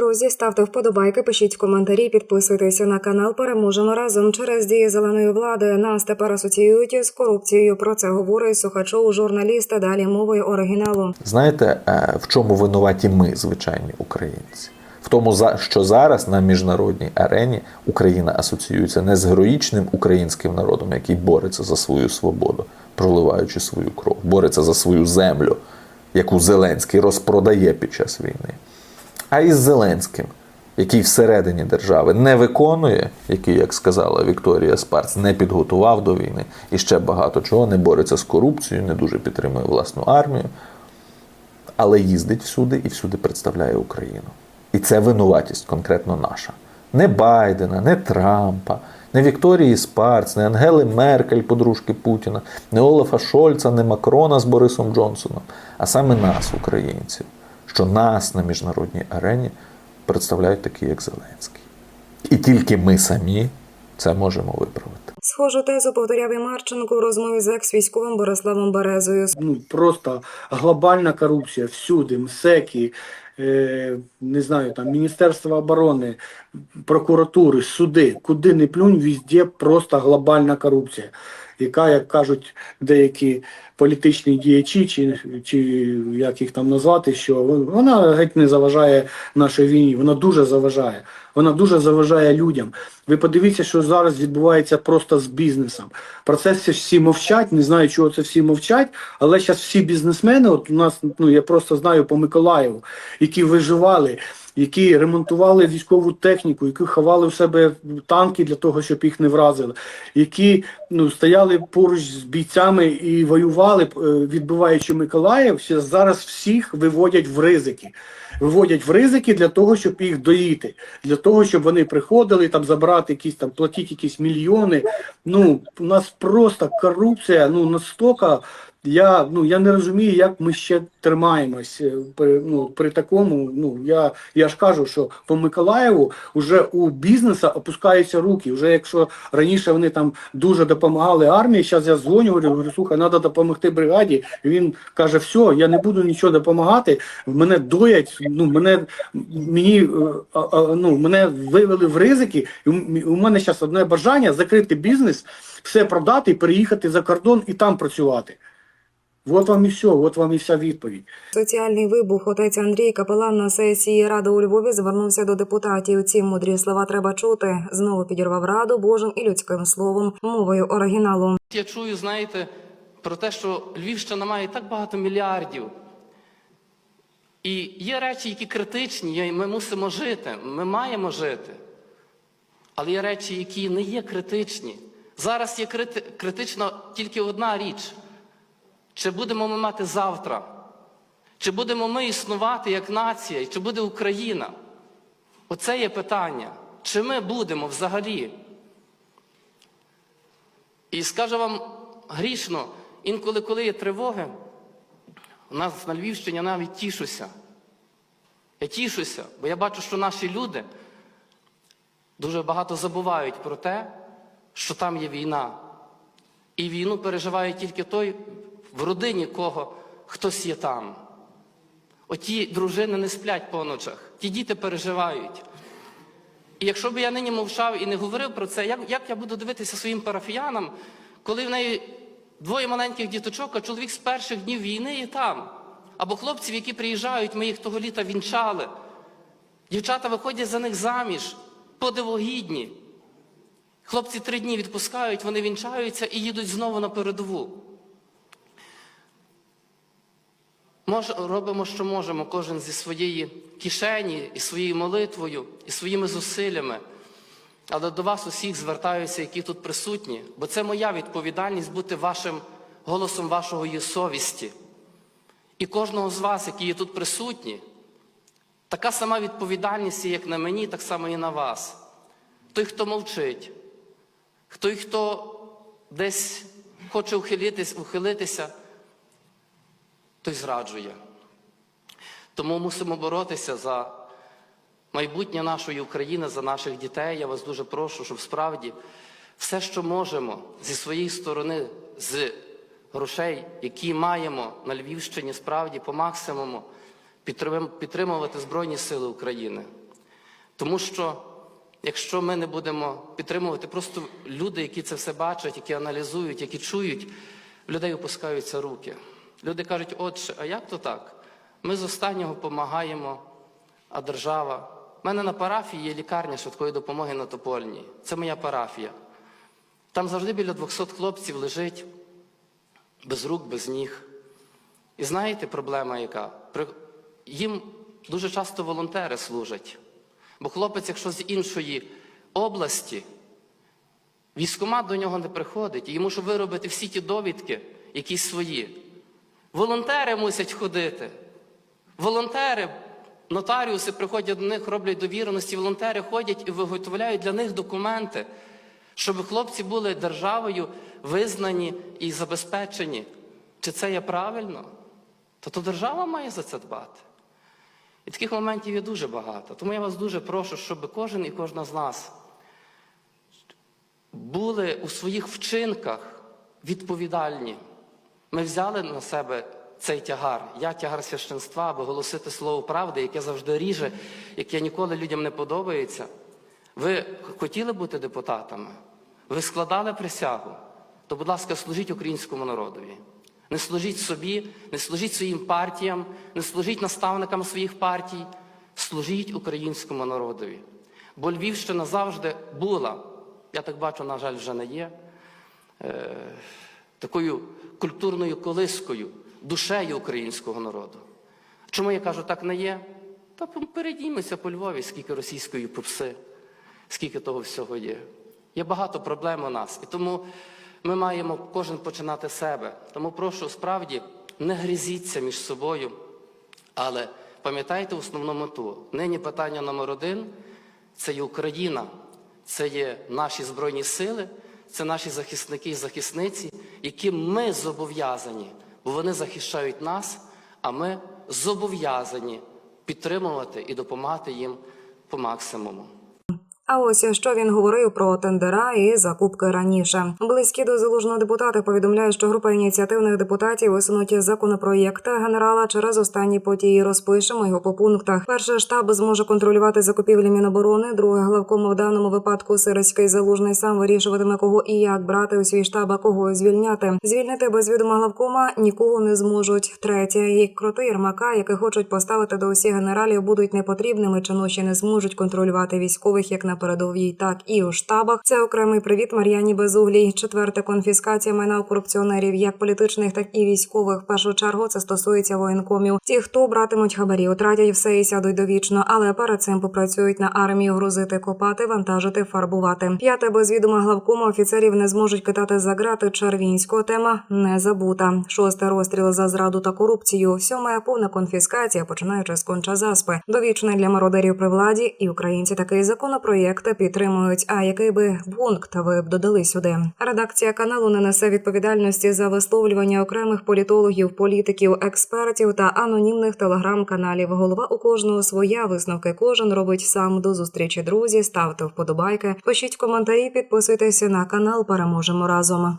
Друзі, ставте вподобайки, пишіть коментарі, підписуйтеся на канал. Переможемо разом через дії зеленої влади. Нас тепер асоціюють з корупцією. Про це говорить Сухачов, журналіста. Далі мовою оригіналу. Знаєте, е, в чому винуваті ми, звичайні українці? В тому, за- що зараз на міжнародній арені Україна асоціюється не з героїчним українським народом, який бореться за свою свободу, проливаючи свою кров, бореться за свою землю, яку Зеленський розпродає під час війни, а із Зеленським, який всередині держави не виконує, який, як сказала Вікторія Спарц, не підготував до війни і ще багато чого, не бореться з корупцією, не дуже підтримує власну армію але їздить всюди і всюди представляє Україну. І це винуватість конкретно наша. Не Байдена, не Трампа, не Вікторії Спарц, не Ангели Меркель, подружки Путіна, не Олафа Шольца, не Макрона з Борисом Джонсоном, а саме нас, українців, що нас на міжнародній арені представляють такі, як Зеленський. І тільки ми самі це можемо виправити. Схожу тезу повторяв і Марченко у розмові з екс-військовим Бориславом Березою. ну, просто глобальна корупція всюди, МСЕКи, е, не знаю, там Міністерство оборони, прокуратури, суди, куди не плюнь, везде просто глобальна корупція, яка, як кажуть деякі політичні діячі, чи, чи як їх там назвати, що вона геть не заважає нашій війні, вона дуже заважає. Вона дуже заважає людям. Ви подивіться, що зараз відбувається просто з бізнесом. Про це всі- мовчать, не знаю, чого це всі мовчать, але зараз всі бізнесмени, от у нас, ну я просто знаю по Миколаєву, які виживали, які ремонтували військову техніку, які ховали в себе танки для того, щоб їх не вразили, які ну, стояли поруч з бійцями і воювали, е, відбиваючи Миколаїв, зараз всіх виводять в ризики. Виводять в ризики для того, щоб їх доїти, для того, щоб вони приходили там забрати якісь там, платити якісь мільйони. Ну, у нас просто корупція, ну настільки. Я ну я не розумію, як ми ще тримаємось е, при, ну, при такому. Ну я, я ж кажу, що по Миколаєву вже у бізнесу опускаються руки. Вже якщо раніше вони там дуже допомагали армії, зараз я дзвоню, говорю, говорю, слухай, треба допомогти бригаді. Він каже: все, я не буду нічого допомагати. Мене доять. Ну мене мені е, ну мене вивели в ризики. У мене зараз одне бажання закрити бізнес, все продати, переїхати за кордон і там працювати. От вам і все, от вам і вся відповідь. Соціальний вибух отець Андрій Капелан на сесії ради у Львові звернувся до депутатів. Ці мудрі слова треба чути. Знову підірвав раду Божим і людським словом, мовою оригіналу. Я чую, знаєте, про те, що Львівщина має так багато мільярдів. І є речі, які критичні, і ми мусимо жити, ми маємо жити. Але є речі, які не є критичні. Зараз є крити... критична тільки одна річ. Чи будемо ми мати завтра? Чи будемо ми існувати як нація, чи буде Україна? Оце є питання. Чи ми будемо взагалі? І скажу вам грішно, інколи, коли є тривоги, у нас на Львівщині я навіть тішуся. Я тішуся, бо я бачу, що наші люди дуже багато забувають про те, що там є війна. І війну переживає тільки той, в родині кого хтось є там. Оті дружини не сплять по ночах, ті діти переживають. І якщо б я нині мовчав і не говорив про це, як, як я буду дивитися своїм парафіянам, коли в неї двоє маленьких діточок, а чоловік з перших днів війни і там. Або хлопців, які приїжджають, ми їх того літа вінчали. Дівчата виходять за них заміж, подивогідні. Хлопці три дні відпускають, вони вінчаються і їдуть знову на передову. Мож, робимо, що можемо, кожен зі своєї кишені, і своєю молитвою, і своїми зусиллями. Але до вас усіх звертаюся, які тут присутні, бо це моя відповідальність бути вашим голосом вашого є совісті. І кожного з вас, які є тут присутні, така сама відповідальність, як на мені, так само і на вас. Той, хто мовчить, той, хто десь хоче ухилитись, ухилитися, той зраджує. Тому мусимо боротися за майбутнє нашої України, за наших дітей. Я вас дуже прошу, щоб справді все, що можемо зі своєї сторони, з грошей, які маємо на Львівщині, справді по максимуму підтримувати Збройні Сили України. Тому що якщо ми не будемо підтримувати, просто люди, які це все бачать, які аналізують, які чують, в людей опускаються руки. Люди кажуть, отче, а як то так? Ми з останнього допомагаємо, а держава. У мене на парафії є лікарня швидкої допомоги на Топольній. Це моя парафія. Там завжди біля 200 хлопців лежить без рук, без ніг. І знаєте, проблема яка? Їм дуже часто волонтери служать. Бо хлопець, якщо з іншої області, військкомат до нього не приходить, і йому щоб виробити всі ті довідки, якісь свої. Волонтери мусять ходити. Волонтери, нотаріуси приходять до них, роблять довіреності, волонтери ходять і виготовляють для них документи, щоб хлопці були державою визнані і забезпечені. Чи це є правильно? То то держава має за це дбати. І таких моментів є дуже багато. Тому я вас дуже прошу, щоб кожен і кожна з нас були у своїх вчинках відповідальні. Ми взяли на себе цей тягар. Я тягар священства, аби голосити слово правди, яке завжди ріже, яке ніколи людям не подобається. Ви хотіли бути депутатами? Ви складали присягу? То, будь ласка, служіть українському народові. Не служіть собі, не служіть своїм партіям, не служіть наставникам своїх партій, служіть українському народові. Бо Львівщина завжди була, я так бачу, на жаль, вже не є, е, такою культурною колискою, душею українського народу. Чому я кажу, так не є? Та передіймося по Львові, скільки російської попси, скільки того всього є. Є багато проблем у нас. І тому ми маємо кожен починати себе. Тому прошу, справді, не грізіться між собою, але пам'ятайте основну мету. Нині питання номер один це є Україна, це є наші Збройні сили, це наші захисники і захисниці, яким ми зобов'язані, бо вони захищають нас, а ми зобов'язані підтримувати і допомагати їм по максимуму. А ось що він говорив про тендера і закупки раніше. Близькі до залужного депутати повідомляють, що група ініціативних депутатів висунуті законопроєкти генерала через останні події. Розпишемо його по пунктах. Перше штаб зможе контролювати закупівлі Міноборони. Друге главком в даному випадку Сирський залужний сам вирішуватиме, кого і як брати у свій штаб, а кого звільняти. Звільнити без відома главкома нікого не зможуть. Третє і кроти Єрмака, які хочуть поставити до усіх генералів, будуть непотрібними. Чинуші не зможуть контролювати військових як на передовій, так і у штабах. Це окремий привіт Мар'яні Безуглій. Четверте конфіскація майна у корупціонерів, як політичних, так і військових. В першу чергу це стосується воєнкомів. Ті, хто братимуть хабарі, утратять все і сядуть довічно, але перед цим попрацюють на армію, грузити, копати, вантажити, фарбувати. П'яте без відома главкому офіцерів не зможуть кидати за грати червінського тема не забута. Шосте розстріл за зраду та корупцію. Сьоме повна конфіскація, починаючи з конча заспи. Довічний для мародерів при владі, і українці такий законопроєкт підтримують. А який би пункт ви б додали сюди? Редакція каналу не несе відповідальності за висловлювання окремих політологів, політиків, експертів та анонімних телеграм-каналів. Голова у кожного своя висновки. Кожен робить сам до зустрічі. Друзі, ставте вподобайки, пишіть коментарі, підписуйтеся на канал. Переможемо разом.